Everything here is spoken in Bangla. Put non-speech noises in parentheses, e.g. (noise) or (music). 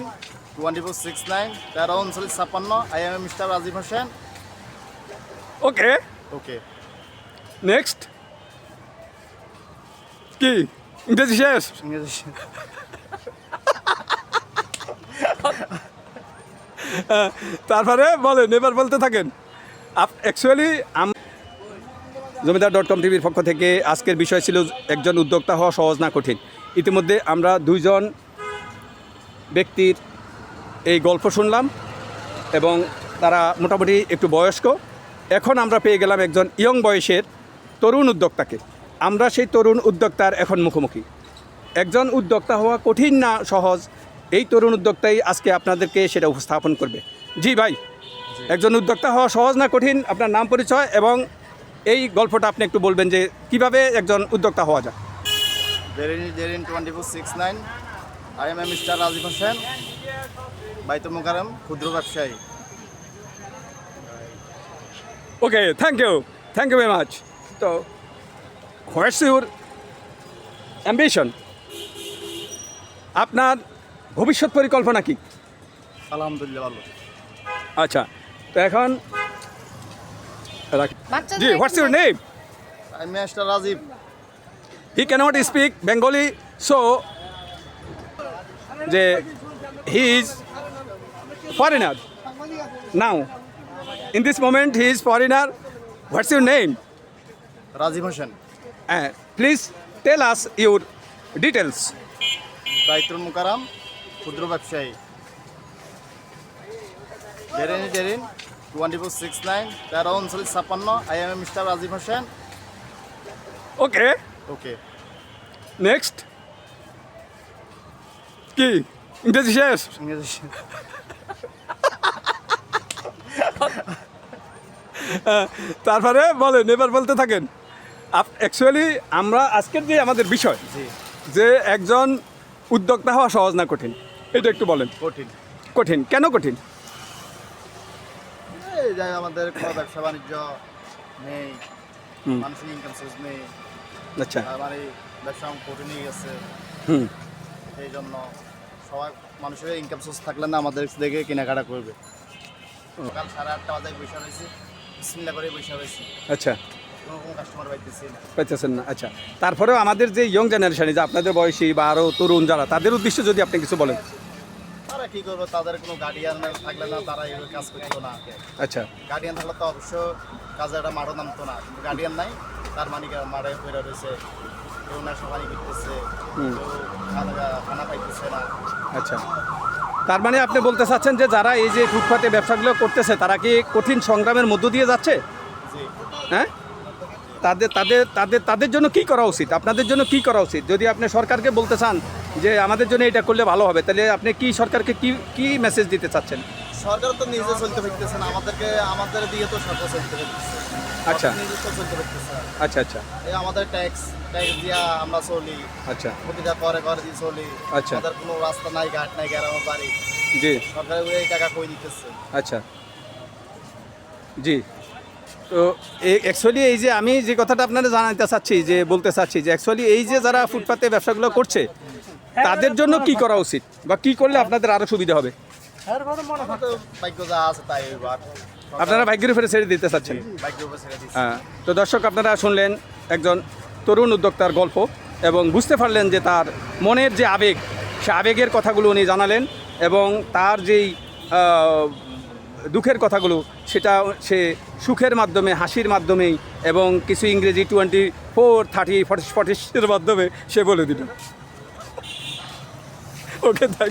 Zerin twenty four six nine তেরো উনচল্লিশ ছাপ্পান্ন I am mister Rajib Hossain. Okay okay next কি? ইংরেজি শেষ? ইংরেজি (laughs) তারপরে বলেন এবার বলতে থাকেন। অ্যাকচুয়ালি জমিদার ডট কম টিভির পক্ষ থেকে আজকের বিষয় ছিল একজন উদ্যোক্তা হওয়া সহজ না কঠিন। ইতিমধ্যে আমরা দুইজন ব্যক্তির এই গল্প শুনলাম এবং তারা মোটামুটি একটু বয়স্ক। এখন আমরা পেয়ে গেলাম একজন ইয়ং বয়সের তরুণ উদ্যোক্তাকে। আমরা সেই তরুণ উদ্যোক্তার এখন মুখোমুখি। একজন উদ্যোক্তা হওয়া কঠিন না সহজ। এই তরুণ উদ্যোক্তাই আজকে আপনাদেরকে সেটা উপস্থাপন করবে। জি ভাই একজন উদ্যোক্তা হওয়া সহজ না কঠিন? আপনার নাম পরিচয় এবং এই গল্পটা আপনি একটু বলবেন যে কীভাবে একজন উদ্যোক্তা হওয়া যায়? I am mister Rajib Hossain Baitul Mukarram ক্ষুদ্র ব্যবসায়ী। Okay thank you thank you very much তো হোয়াটস ইউর অ্যাম্বিশন আপনার ভবিষ্যৎ পরিকল্পনা কি আলহামদুলিল্লাহ ভালো। আচ্ছা তো এখন রাখ- জি what's your name I am mister Rajib he cannot speak Bengali so যে he is foreigner now in this moment he is foreigner what's your name Rajib Hossain. হ্যাঁ please tell us your details গায়ত্রুন Mukarram ক্ষুদ্র ব্যবসায়ী। ডেরিন ডেরিন টোয়েন্টি ফোর সিক্স নাইন তেরো উনচল্লিশ ছাপ্পান্ন I am a mister Rajib Hossain. Okay okay next কি ইংরেজি শেষ ইংরেজি তারপরে বলেন এবার বলতে থাকেন। অ্যাকচুয়ালি আমরা আজকের যে আমাদের বিষয় যে একজন উদ্যোক্তা হওয়া সহজ না কঠিন? এটা একটু বলেন। কঠিন। কঠিন। কেন কঠিন? এই আমাদের কোনো ব্যবসা বাণিজ্য নেই মানুষের ইনকাম সোর্স নেই আচ্ছা। আমার এই ব্যবসা কঠিন হয়ে গেছে। হুম। সেই জন্য সবাই মানুষের ইনকাম সোর্স থাকলে না আমাদের দেখে কেনাকাটা করবে। সকাল সাড়ে আটটা বাজে বসে রয়েছি বিসমিল্লা করে রয়েছি। আচ্ছা। না। পাইতেছেন না আচ্ছা। তারপরেও আমাদের যে ইয়ং জেনারেশনে যে আপনাদের বয়সী বা আরও তরুণ যারা তাদের উদ্দেশ্যে যদি আপনি কিছু বলেন। তারা কি করবে? তাদের কোনো গার্ডিয়ান থাকলে না তারা এইভাবে কাজ করতো না। আচ্ছা। গার্ডিয়ান থাকলে তো অবশ্য কাজে একটা মাঠও নামতো না। কিন্তু গার্ডিয়ান নাই তার মানে মাঠে পড়ে রয়েছে। কেউ না সবাই করতেছে খানা- খানা পাইতেছে না। আচ্ছা। তার মানে আপনি বলতে চাচ্ছেন যে যারা এই যে ফুটপাতে ব্যবসাগুলো করতেছে তারা কি কঠিন সংগ্রামের মধ্য দিয়ে যাচ্ছে? হ্যাঁ? তাদের তাদের তাদের তাদের জন্য কি করা উচিত? আপনাদের জন্য কি করা উচিত? যদি আপনি সরকারকে বলতে চান যে আমাদের জন্য এটা করলে ভালো হবে তাহলে আপনি কি সরকারকে কি কি মেসেজ দিতে চাচ্ছেন? সরকার তো নিজে চলতে পারতেছে না আমাদেরকে আমাদের দিয়ে তো সরকার চলতে পারতেছে। আচ্ছা। নিজে তো চলতে পারতেছে। আচ্ছা আচ্ছা। এই আমাদের ট্যাক্স ট্যাক্স দিয়া আমরা চলি। আচ্ছা। প্রতিটা করে করে দিয়ে চলি। আচ্ছা। আমাদের কোনো রাস্তা নাই ঘাট নাই গ্রামের বাড়ি। জি। সরকার এই টাকা কই দিতেছে? আচ্ছা। জি। তো অ্যাকচুয়ালি এই যে আমি যে কথাটা আপনারা জানাতে চাচ্ছি যে বলতে চাচ্ছি যে অ্যাকচুয়ালি এই যে যারা ফুটপাতে ব্যবসাগুলো করছে তাদের জন্য কি করা উচিত? বা কি করলে আপনাদের আরও সুবিধা হবে? আপনারা ভাগ্যের উপরে ছেড়ে দিতে চাচ্ছেন? হ্যাঁ তো দর্শক আপনারা শুনলেন একজন তরুণ উদ্যোক্তার গল্প এবং বুঝতে পারলেন যে তার মনের যে আবেগ সে আবেগের কথাগুলো উনি জানালেন এবং তার যেই দুঃখের কথাগুলো সেটা সে সুখের মাধ্যমে হাসির মাধ্যমেই এবং কিছু ইংরেজি টোয়েন্টি ফোর থার্টি ফর্টি ফর্টির মাধ্যমে সে বলে দিল। Okay thank